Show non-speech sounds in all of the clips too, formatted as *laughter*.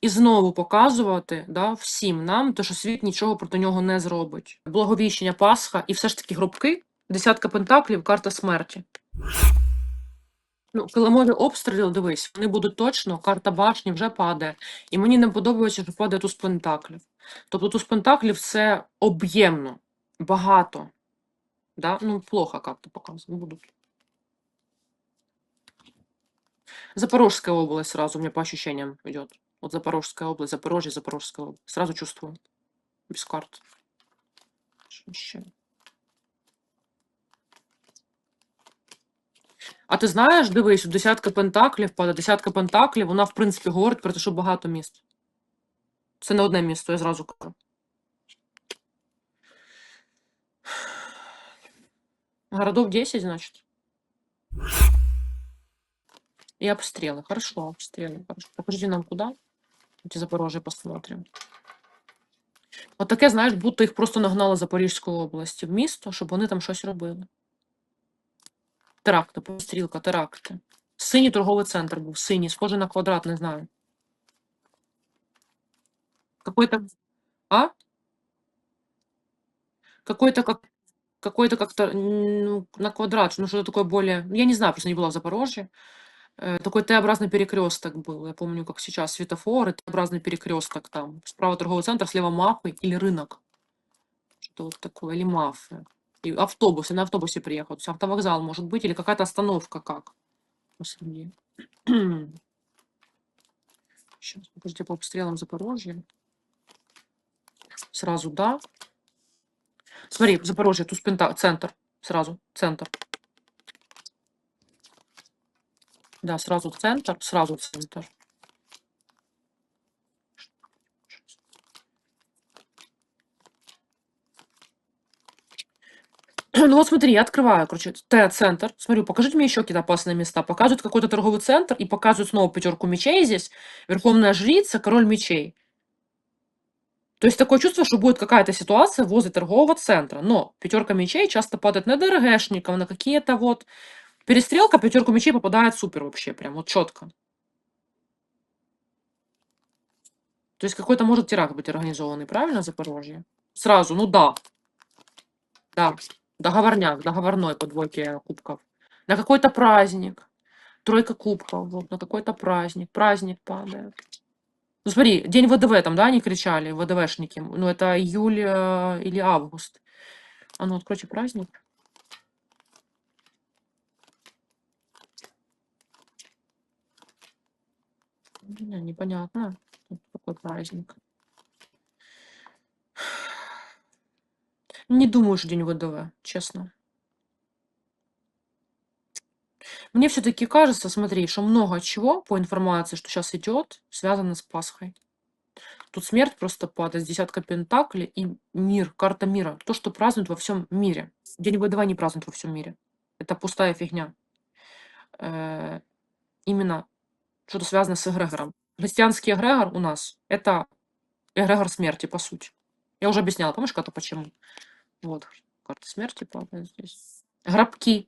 і знову показувати да, всім нам, те, що світ нічого проти нього не зробить. Благовіщення Пасха і все ж таки гробки, десятка пентаклів, карта смерті. Ну, килимові обстріли, дивись, вони будуть точно, карта башні вже падає. І мені не подобається, що падає туз пентаклів. Тобто туз пентаклів це об'ємно, багато. Да? Ну, плохо карта показує. Будуть. Запорожская область сразу, у меня по ощущениям идет. Вот Запорожская область, Запорожье, Запорожская область. Сразу чувствую. Без карт. Еще? А ти знаєш, дивись, у десятка пентаклів падає, десятка пентаклів, вона, в принципі, говорить про те, що багато міст. Це не одне місто, я зразу кажу. Городов 10, значит. И обстрелы. Хорошо, обстрелы. Хорошо. Покажите нам куда. Эти Запорожье посмотрим. От таке, знаєш, будто їх просто нагнали Запорізької області в місто, щоб вони там щось робили. Теракти, пострілка, теракти. Синій торговий центр був, синій, схожий на квадрат, не знаю. Какой-то... А? Какой-то как... Какой-то как-то, ну, на квадрат, ну, что-то такое более... Я не знаю, просто не была в Запорожье. Э, Такой Т-образный перекресток был. Я помню, как сейчас светофоры, Т-образный перекресток там. Справа торговый центр, слева мафы или рынок. Что-то вот такое, или мафы. И автобус, я на автобусе приехал. То есть автовокзал может быть, или какая-то остановка как. Посреди. *clears throat* Сейчас, подождите, по обстрелам Запорожья. Сразу, да. Смотри, Запорожье, тут центр. Сразу, центр. Да, сразу центр, сразу центр. *clears throat* Ну вот смотри, я открываю, короче, Т-центр. Смотрю, покажите мне еще какие-то опасные места. Показывают какой-то торговый центр и показывают снова пятерку мечей здесь. Верховная жрица, король мечей. То есть такое чувство, что будет какая-то ситуация возле торгового центра. Но пятерка мечей часто падает на ДРГшников, на какие-то вот... Перестрелка, пятерку мечей попадает супер вообще, прям вот четко. То есть какой-то может теракт быть организованный, правильно, Запорожье? Сразу, ну да. Да, договорняк, договорной по двойке кубков. На какой-то праздник. Тройка кубков, вот, на какой-то праздник. Праздник падает. Ну смотри, день ВДВ там, да, они кричали, ВДВшники. Ну это июль э, или август. А ну, откройте праздник. Не, непонятно. Тут Какой праздник. Не думаю, что день ВДВ, честно. Мне все-таки кажется, смотри, что много чего по информации, что сейчас идет, связано с Пасхой. Тут смерть просто падает, десятка пентаклей и мир, карта мира. То, что празднуют во всем мире. День ВДВ не празднуют во всем мире. Это пустая фигня. Э, Именно что-то связано с эгрегором. Христианский эгрегор у нас – это эгрегор смерти, по сути. Я уже объясняла, помнишь, когда почему? Вот, карта смерти падає здесь. Грабки.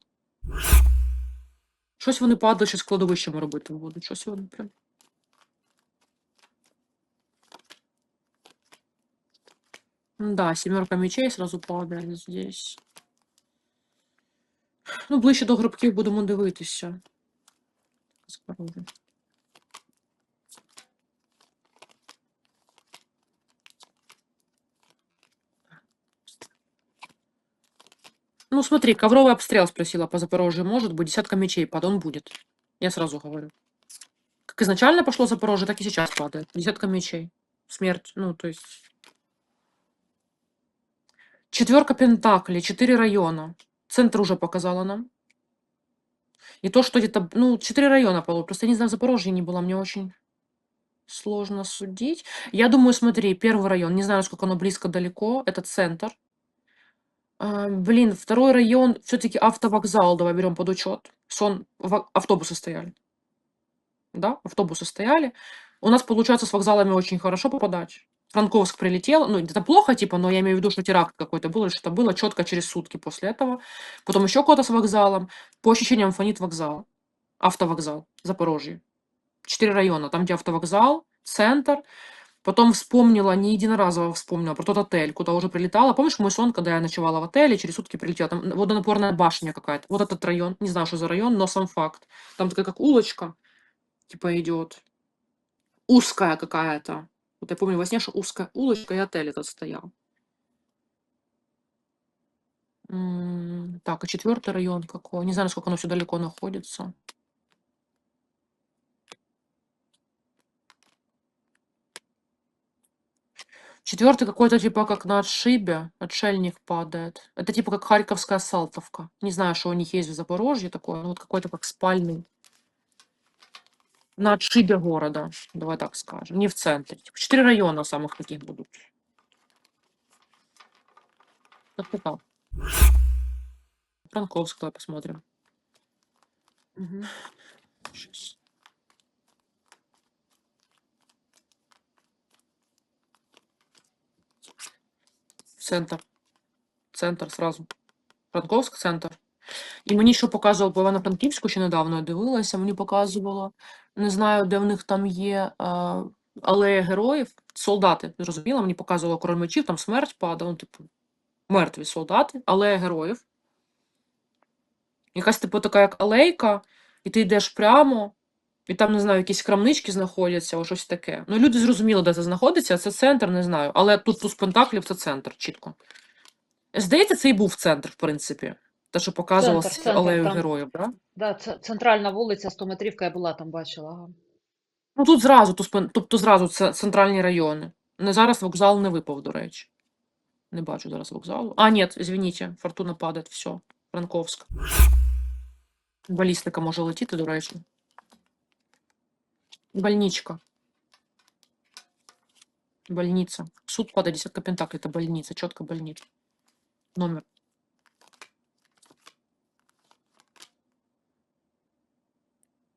Щось вони падали, щось кладовищами робити будуть. Щось вони прям. Да, семерка мечей сразу падає здесь. Ну, ближче до гробків будемо дивитися. Скоро. Ну, смотри, ковровый обстрел спросила по Запорожью. Может быть, десятка мечей пад, он будет. Я сразу говорю. Как изначально пошло Запорожье, так и сейчас падает. Десятка мечей. Смерть, ну, то есть... Четверка пентаклей, четыре района. Центр уже показала нам. И то, что где-то, ну, четыре района было. Просто я не знаю, Запорожье не было, мне очень сложно судить. Я думаю, смотри, первый район, не знаю, сколько оно близко, далеко, это центр. А, блин, второй район, все-таки автовокзал, давай берем под учет. Сон, автобусы стояли. Да, автобусы стояли. У нас получается с вокзалами очень хорошо попадать. Франковск прилетел, ну, это плохо, типа, но я имею в виду, что теракт какой-то был, или что-то было четко через сутки после этого. Потом еще куда-то с вокзалом. По ощущениям фонит вокзал. Автовокзал, Запорожье. Четыре района. Там, где автовокзал, центр. Потом вспомнила, не единоразово вспомнила про тот отель, куда уже прилетала. Помнишь мой сон, когда я ночевала в отеле, через сутки прилетела? Там водонапорная башня какая-то. Вот этот район. Не знаю, что за район, но сам факт. Там такая как улочка, типа идет. Узкая какая-то. Вот я помню во сне, что узкая улочка, и отель этот стоял. Так, а четвертый район какой? Не знаю, насколько оно все далеко находится. Четвертый какой-то типа как на отшибе, отшельник падает. Это типа как Харьковская Салтовка. Не знаю, что у них есть в Запорожье такое, но вот какой-то как спальный. На отшибе города, давай так скажем, не в центре. Типа четыре района самых таких будут. Как-то так. Франковск, давай посмотрим. Мгм. Щас. Центр. Центр сразу. Франковськ центр. І мені що показувало по Івано-Франківську ще недавно я дивилася, мені показувало, не знаю, де в них там є а, алея героїв, солдати, зрозуміла, мені показувало король мечів, там смерть падала, ну, типу, мертві солдати, алея героїв. Якась, типу, така як алейка, і ти йдеш прямо, і там, не знаю, якісь крамнички знаходяться, о, щось таке. Ну, люди зрозуміли, де це знаходиться, це центр, не знаю. Але тут туз пентаклів це центр, чітко. Здається, це і був центр, в принципі. Те, що показував Центр, центр, алеєю там. героїв, да? Да, це центральна вулиця, 100-метрівка, я була там, бачила. Ага. Ну тут зразу, тобто зразу це центральні райони. Не зараз вокзал не випав, до речі. Не бачу зараз вокзалу. А, ні, извините, фортуна падає, все. Франковськ. Балістика може летіти, до речі. Больничка. Больница. Суд падает, десятка пентаклей, это больница, четко больница. Номер.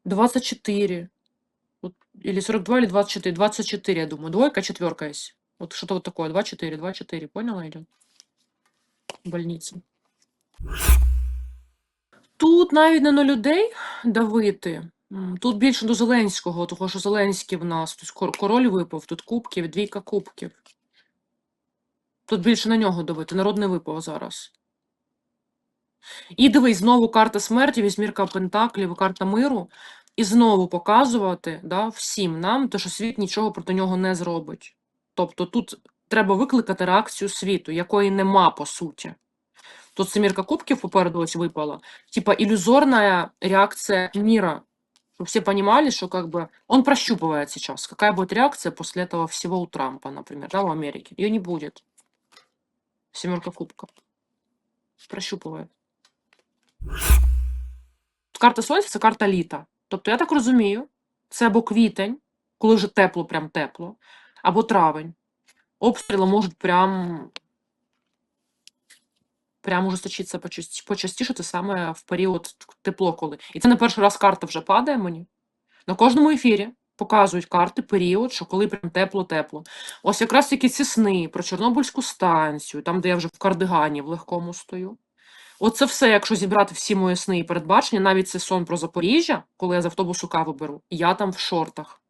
Двадцать четыре. Вот, или 42, или 24. 24, я думаю. Двойка, четверка есть. Вот что-то вот такое. 2-4, 2-4. Поняла, или? Больница. Тут навіть не на людей давити. Тут більше до Зеленського, тому що Зеленський в нас. Тут король випав, тут кубків, двійка кубків. Тут більше на нього давити. Народ не випав зараз. І дивись, знову карта смерті, вісьмірка пентаклів, карта миру. І знову показувати да, всім нам, те, що світ нічого проти нього не зробить. Тобто тут треба викликати реакцію світу, якої нема по суті. Тут семірка кубків попереду ось випала. Типа иллюзорная реакция мира. Чтобы все понимали, что как бы он прощупывает сейчас. Какая будет реакция после этого всего у Трампа, например, да, в Америке. Ее не будет. Семерка кубков. Прощупывает. Карта сонця це карта літа. Тобто, я так розумію, це або квітень, коли вже тепло, прям тепло, або травень. Обстріли можуть прям прям ужесточиться почаст- почастішити саме в період тепло, коли. І це не перший раз карта вже падає мені. На кожному ефірі показують карти період, що коли прям тепло-тепло. Ось якраз такі ці сни про Чорнобильську станцію, там, де я вже в кардигані в легкому стою. Оце все, якщо зібрати всі мої сни і передбачення, навіть це сон про Запоріжжя, коли я з автобусу каву беру, я там в шортах.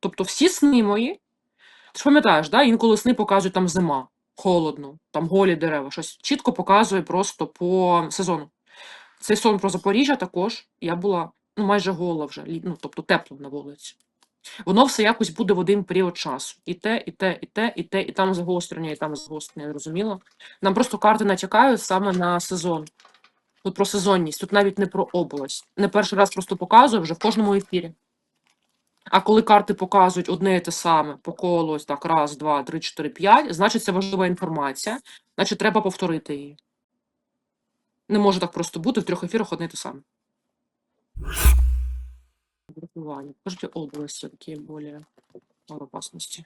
Тобто всі сни мої, ти ж пам'ятаєш, да? інколи сни показують там зима, холодно, там голі дерева, щось чітко показує просто по сезону. Цей сон про Запоріжжя також я була ну, майже гола вже, ну, тобто тепло на вулиці. Воно все якось буде в один період часу. І те, і те, і те, і те, і там загострення, і там загострення, зрозуміло. Нам просто карти натякають саме на сезон. Тут про сезонність, тут навіть не про область. Не перший раз просто показую вже в кожному ефірі. А коли карти показують одне і те саме по колу, ось так, раз, два, три, чотири, п'ять, значить це важлива інформація, значить треба повторити її. Не може так просто бути в трьох ефірах одне і те саме. Кажуть, области, такие более опасности.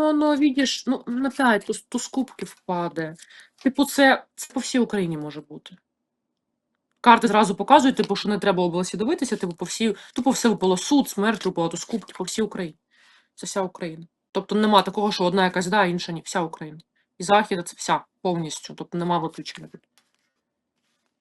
Ну, ну, видиш, ну, опять то туз кубків впаде. Типу, це, це по всій Україні може бути. Карти зразу показують, типу, що не треба області дивитися, типу, по всій, тупо все випало суд, смерть, тупо скупки по всій Україні. Це вся Україна. Тобто нема такого, що одна якась да, інша ні. Вся Україна. І Захід це вся повністю. Тобто нема виключення.